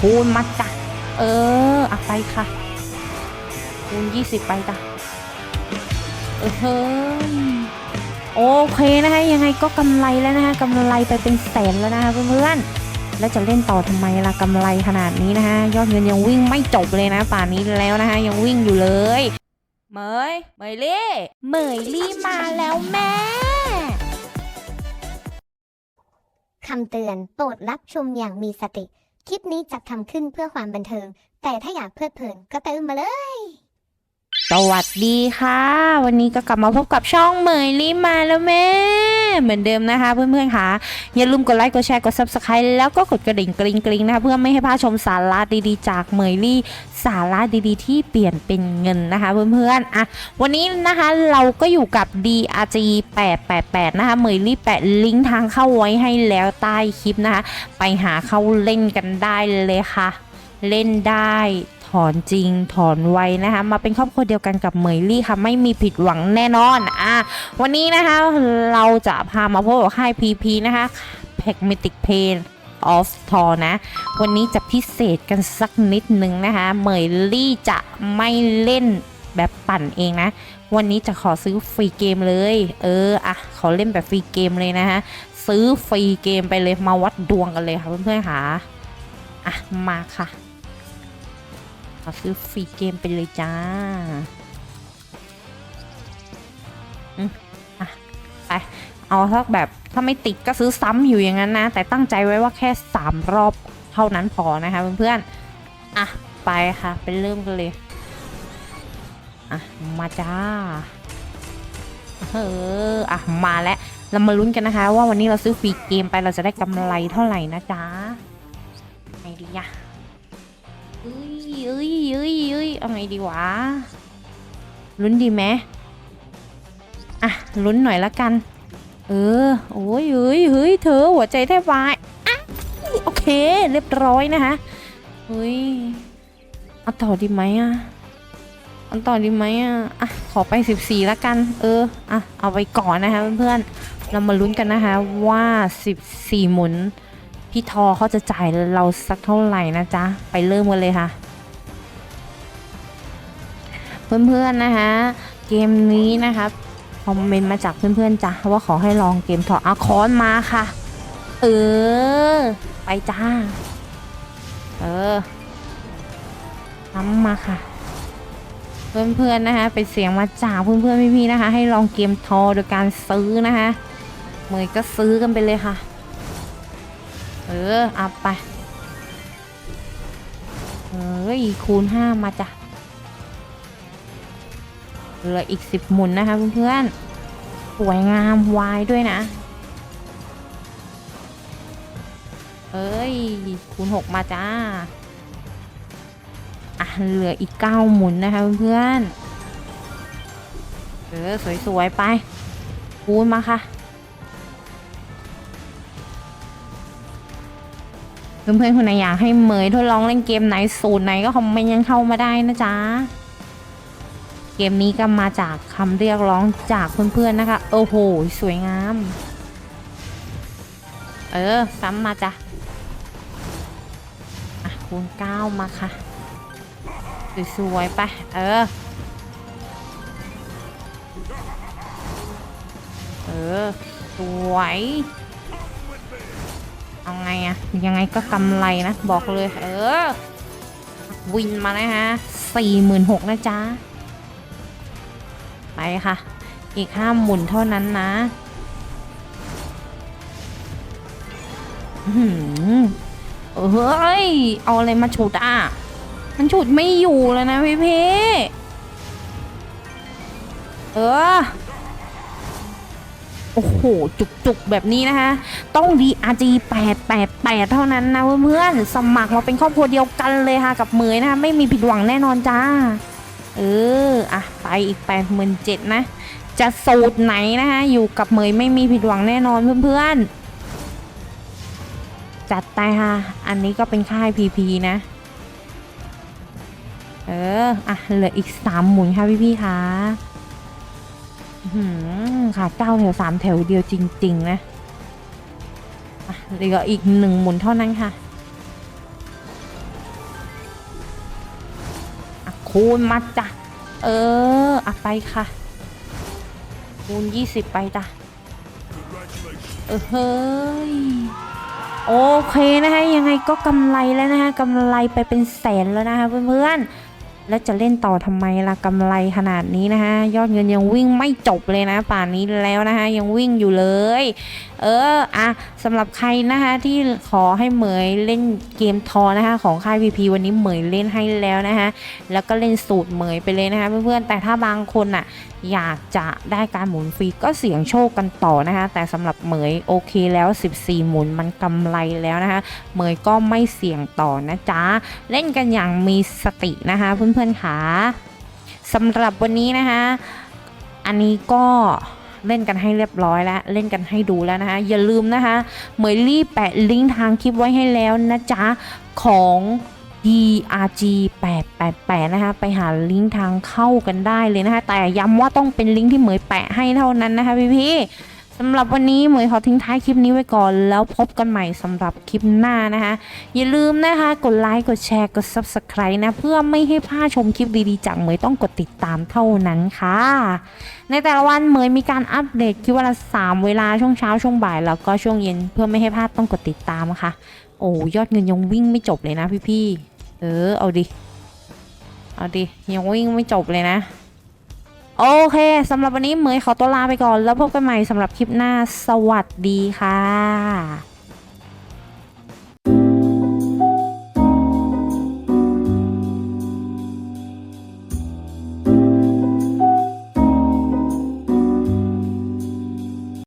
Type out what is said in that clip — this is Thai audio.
คูณมาจ้ะ เอออะไปค่ะ คูณยี่สิบไปจ้ะ เออเฮ้ยโอเคนะคะยังไงก็กำไรแล้วนะคะกำไรไปเป็นแสนแล้วนะคะเพื่อนๆแล้วจะเล่นต่อทำไมล่ะกำไรขนาดนี้นะคะยอดเงินยังวิ่งไม่จบเลยนะป่านนี้แล้วนะคะยังวิ่งอยู่เลยเหมยเหมยลี่เหมยลี่มาแล้วแม่คำเตือนโปรดรับชมอย่างมีสติ คลิปนี้จัดทำขึ้นเพื่อความบันเทิง แต่ถ้าอยากเพลิดเพลินก็เติมมาเลย สวัสดีค่ะ วันนี้ก็กลับมาพบกับช่องเหมยลี่มาแล้วแม่ เหมือนเดิมนะคะ เพื่อนๆค่ะอย่าลืมกดไลค์กดแชร์กด subscribe แล้วก็กดกระดิ่งกริ๊งกริ๊งนะคะเพื่อไม่ให้พลาดชมสาระดีๆ จากเมยลี่สาระดีๆ ที่เปลี่ยนเป็นเงินนะคะเพื่อนๆอะวันนี้นะคะเราก็อยู่กับ DRG 888 นะคะเมยลี่แปะลิงก์ทางเข้าไว้ให้แล้วใต้คลิปนะคะ ไปหาเข้าเล่นกันได้เลยค่ะ เล่นได้ ถอนจริงถอนไวนะคะ มาเป็นครอบครัวเดียวกันกับเหมยลี่ค่ะไม่มีผิดหวังแน่นอนอะวันนี้นะคะเราจะพามาพบกับค่าย PP นะคะ p a g m a t i c Pain of t o r นะ วันนี้จะพิเศษกันสักนิดนึงนะคะเหมยลี่จะไม่เล่นแบบปั่นเองนะ วันนี้จะขอซื้อฟรีเกมเลย เอออะขอเล่นแบบฟรีเกมเลยนะคะซื้อฟรีเกมไปเลยมาวัดดวงกันเลยค่ะเพื่อนๆค่ะอะมาค่ะ ขอซื้อฟรีเกมไปเลยจ้าอืมอะไปเอาสักแบบถ้าไม่ติดก็ซื้อซ้ำอยู่อย่างนั้นนะ แต่ตั้งใจไว้ว่าแค่สามรอบเท่านั้นพอนะคะเพื่อนๆอะไปค่ะไปเริ่มกันเลยอะมาจ้าเอออะมาแล้วเรามาลุ้นกันนะคะ ว่าวันนี้เราซื้อฟรีเกมไปเราจะได้กำไรเท่าไหร่นะจ๊ะไงดีอะ ยเอ้ยเอ้ยเอ้ยเอาไงดีวะลุ้นดีไหมอะลุ้นหน่อยละกัน เออโอ้ยเอ้ยเฮ้ยเธอหัวใจแทบวายอะโอเค เรียบร้อยนะคะเฮ้ยเอาต่อดีไหมอะเอาต่อดีไหมอะอะขอไป 14ละกัน เอออะเอาไปก่อนนะคะเพื่อนๆเรามาลุ้นกันนะคะว่า 14 หมุนพี่ทอเขาจะจ่ายเราสักเท่าไหร่นะจ๊ะ ไปเริ่มกันเลยค่ะ เพื่อนๆนะคะ เกมนี้นะคะคอมเมนต์มาจากเพื่อนๆจ้ะว่าขอให้ลองเกมทออาคอนมาค่ะ เออ ไปจ้า เออทำมาค่ะ เพื่อนๆนะคะ เป็นเสียงมาจากเพื่อนๆพี่ๆนะคะ ให้ลองเกมทอโดยการซื้อนะคะเมยก็ซื้อกันไปเลยค่ะ เออเอาไปเอ้ยคูณห้ามาจ้ะ เหลืออีกสิบหมุนนะคะเพื่อนๆสวยงามวายด้วยนะ เอ้ย คูณหกมาจ้า อะ เหลืออีกเก้าหมุนนะคะเพื่อนๆเออ สวย ๆ ไป คูณมาค่ะเพื่อนๆคนไหนอยากให้เหมยทดลองเล่นเกมไหนสูตรไหนก็คอมเมนต์ยังเข้ามาได้นะจ๊ะ เกมนี้ก็มาจากคำเรียกร้องจากเพื่อนๆนะคะ โอ้โห สวยงาม เออ ซ้ำมาจ้ะ อะ คูณเก้ามาค่ะ สวยๆไป เออ เออ สวย เอาไงอะยังไงก็กำไรนะ บอกเลย เออ วินมานะฮะสี่หมื่นหกนะจ๊ะ ไปค่ะ อีกห้าหมุนเท่านั้นนะอื้อหือเฮ้ย เอาอะไรมาฉุดอะ มันฉุดไม่อยู่แล้วนะพี่พี่เออ โอ้โห จุกๆ แบบนี้นะคะ ต้อง DRG 888 เท่านั้นนะเพื่อนๆ สมัครมาเป็นครอบครัวเดียวกันเลยค่ะกับเหมยนะคะ ไม่มีผิดหวังแน่นอนจ้า เออ อะ ไปอีก 87,000นะ จะสูตรไหนนะคะ อยู่กับเมยไม่มีผิดหวังแน่นอนเพื่อนๆ จัดไปค่ะ อันนี้ก็เป็นค่าย PP นะ เออ อะ เหลืออีก 3 หมุนค่ะพี่ๆค่ะหือค่ะเก้าแถวสามแถวเดียวจริง ๆ นะ อะ เหลืออีกหนึ่งหมุนเท่านั้นค่ะ คูณมาจ้ะ เอออะไปค่ะ คูณ20ไปจ้ะ เออเฮ้ย โอเคนะคะยังไงก็กำไรแล้วนะคะกำไรไปเป็นแสนแล้วนะคะเพื่อนๆ แล้วจะเล่นต่อทำไมล่ะกำไรขนาดนี้นะคะยอดเงินยังวิ่งไม่จบเลยนะ ป่านนี้แล้วนะคะยังวิ่งอยู่เลย เอออะสำหรับใครนะคะที่ขอให้เหมยเล่นเกมทอนะคะของค่าย VP วันนี้เหมยเล่นให้แล้วนะคะแล้วก็เล่นสูตรเหมยไปเลยนะคะเพื่อนๆแต่ถ้าบางคนอะอยากจะได้การหมุนฟรีก็เสี่ยงโชคกันต่อนะคะ แต่สำหรับเหมยโอเคแล้ว 14 หมุนมันกำไรแล้วนะคะเหมยก็ไม่เสี่ยงต่อนะจ๊ะ เล่นกันอย่างมีสตินะคะเพื่อนๆค่ะสำหรับวันนี้นะคะอันนี้ก็เล่นกันให้เรียบร้อยแล้วเล่นกันให้ดูแล้วนะคะ อย่าลืมนะคะเหมยรีบแปะลิงก์ทางคลิปไว้ให้แล้วนะจ๊ะของ DRG 888นะคะ ไปหาลิงก์ทางเข้ากันได้เลยนะคะ แต่ย้ำว่าต้องเป็นลิงก์ที่เหมยแปะให้เท่านั้นนะคะพี่พี่ๆสำหรับวันนี้เหมยขอทิ้งท้ายคลิปนี้ไว้ก่อน แล้วพบกันใหม่สำหรับคลิปหน้านะคะ อย่าลืมนะคะ กดไลค์ กดแชร์ กด Subscribe นะ เพื่อไม่ให้พลาดชมคลิปดีๆ จากเหมยต้องกดติดตามเท่านั้นค่ะ ในแต่ละวันเหมยมีการอัปเดตคลิปวันละสามเวลาช่วงเช้าช่วงบ่ายแล้วก็ช่วงเย็นเพื่อไม่ให้พลาดต้องกดติดตามค่ะ โอ้ยอดเงินยังวิ่งไม่จบเลยนะพี่ๆ เออ เอาดิ เอาดิ ยังวิ่งไม่จบเลยนะ โอเคสำหรับวันนี้เหมยขอตัวลาไปก่อน แล้วพบกันใหม่สำหรับคลิปหน้า สวัสดีค่ะ